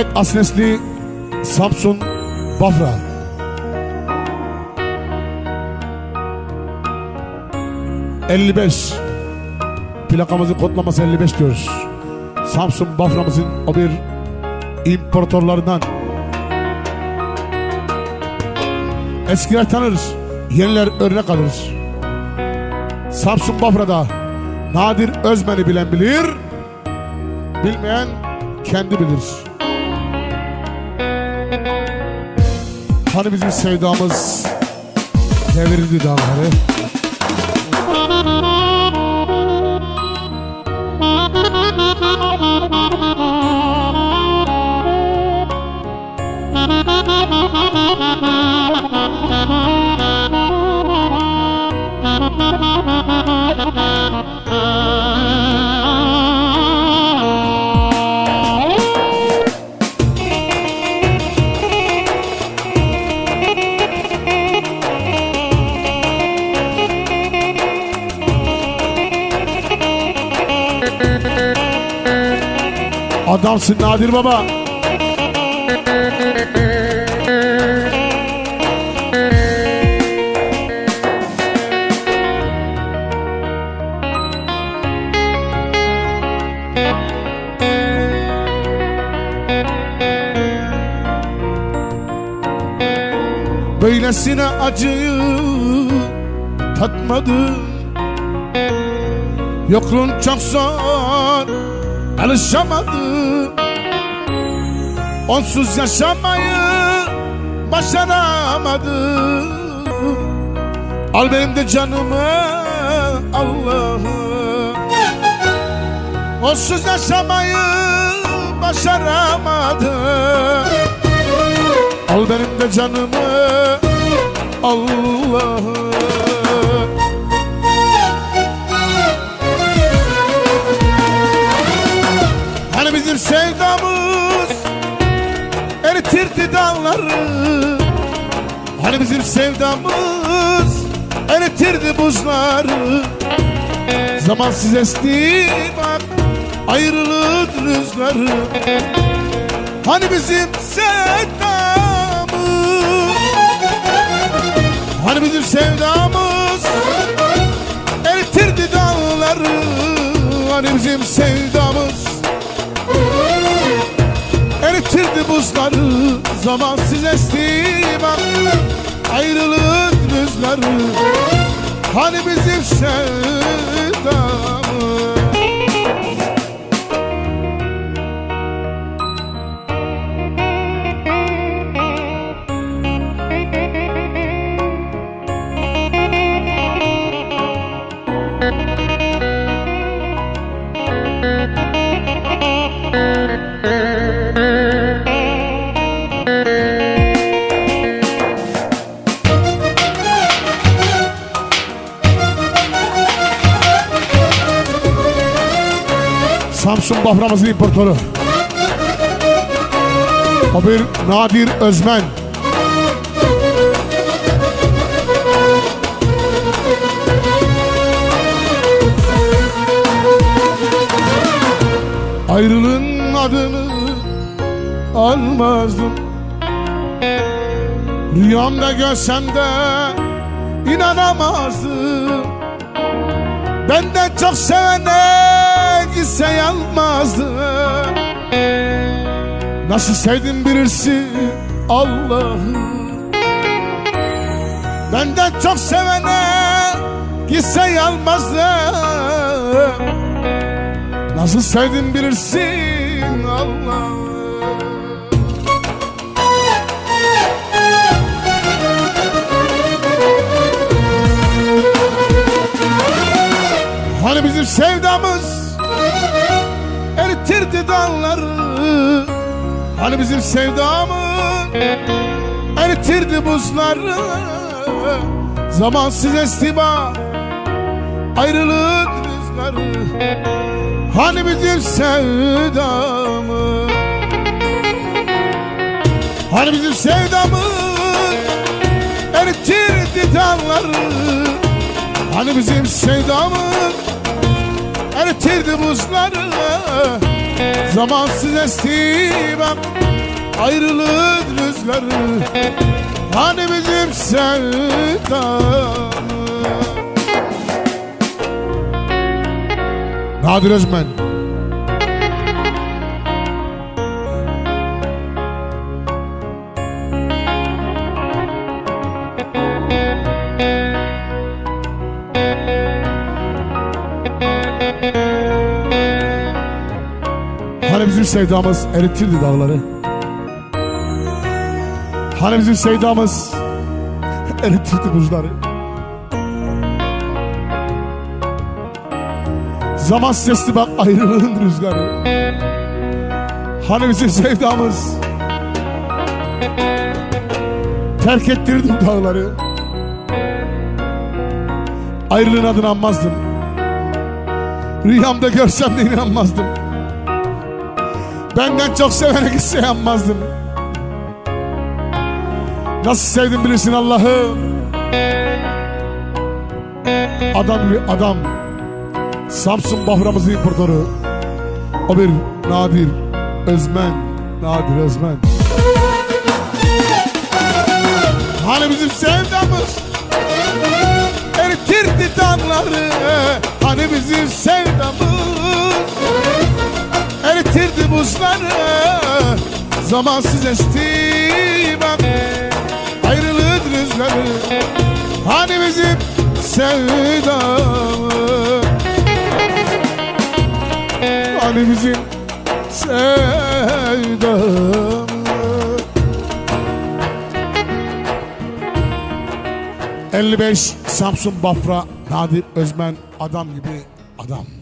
Evet Asnesli Samsun Bafra. ...55... ...plakamızın kodlaması 55 diyoruz. Samsun Bafra'mızın o bir... ...importörlerinden... ...eskiler tanır... ...yeniler örnek alır. Samsun Bafra'da... ...Nadir Özmen'i bilen bilir... ...bilmeyen kendi bilir. Hani bizim sevdamız devirdi dağları. Adamsın Nadir Baba. Böylesine acıyı tatmadım Yokluğun çok zor Alışamadım. Onsuz yaşamayı Başaramadım. Al benim de canımı Allah'ım. Onsuz yaşamayı Başaramadım. Al benim de canımı Allah'ım sevdamız eritirdi dağları Hani bizim sevdamız eritirdi buzları. Zamansız esti bak ayrılık rüzgarı. Hani bizim sevdamız Hani bizim sevdamız eritirdi dağları Hani bizim sevdamız buzları Zamansız esti bak ayrılık rüzgarı. Hani bizim sevdamız Samsun Bafra'mızın importörü. O bir Nadir Özmen. Ayrılığın adını almazdım Rüyamda görsem de inanamazdım Benden çok sevene gitse yanmazdı. Nasıl sevdim bilirsin Allah'ım Benden çok sevene gitse yanmazdı. Nasıl sevdim bilirsin Allah'ım Hani bizim sevdamız eritirdi dağları Hani bizim sevdamız? Eritirdi buzları. Zamansız estima ayrılık rüzgarı. Hani bizim sevdamız? Hani bizim sevdamız? Eritirdi dağları Hani bizim sevdamız eritirdi buzları Zamansız esti bak ayrılık rüzgarı. Hani bizim sevdamız? Nadir Özmen bizim sevdamız eritirdi dağları. Hani bizim sevdamız eritirdi buzları. Zaman sesli bak ayrılığın rüzgarı. Hani bizim sevdamız Terk ettirdi bu dağları. Ayrılığın adını anmazdım Rüyamda görsem de inanmazdım Benden çok sevene gitse yanmazdım Nasıl sevdim bilirsin Allah'ım? Adam gibi adam. Samsun Bahramızın imparatoru. O bir Nadir Özmen Nadir Özmen. Hani bizim sevdamız? Eritirdi dağları. Hani bizim sevdamız Buzları Zamansız esti bak Ayrılık rüzgarı Hani bizim sevdamız? Hani bizim sevdamız? 55 Samsun Bafra Nadir Özmen adam gibi adam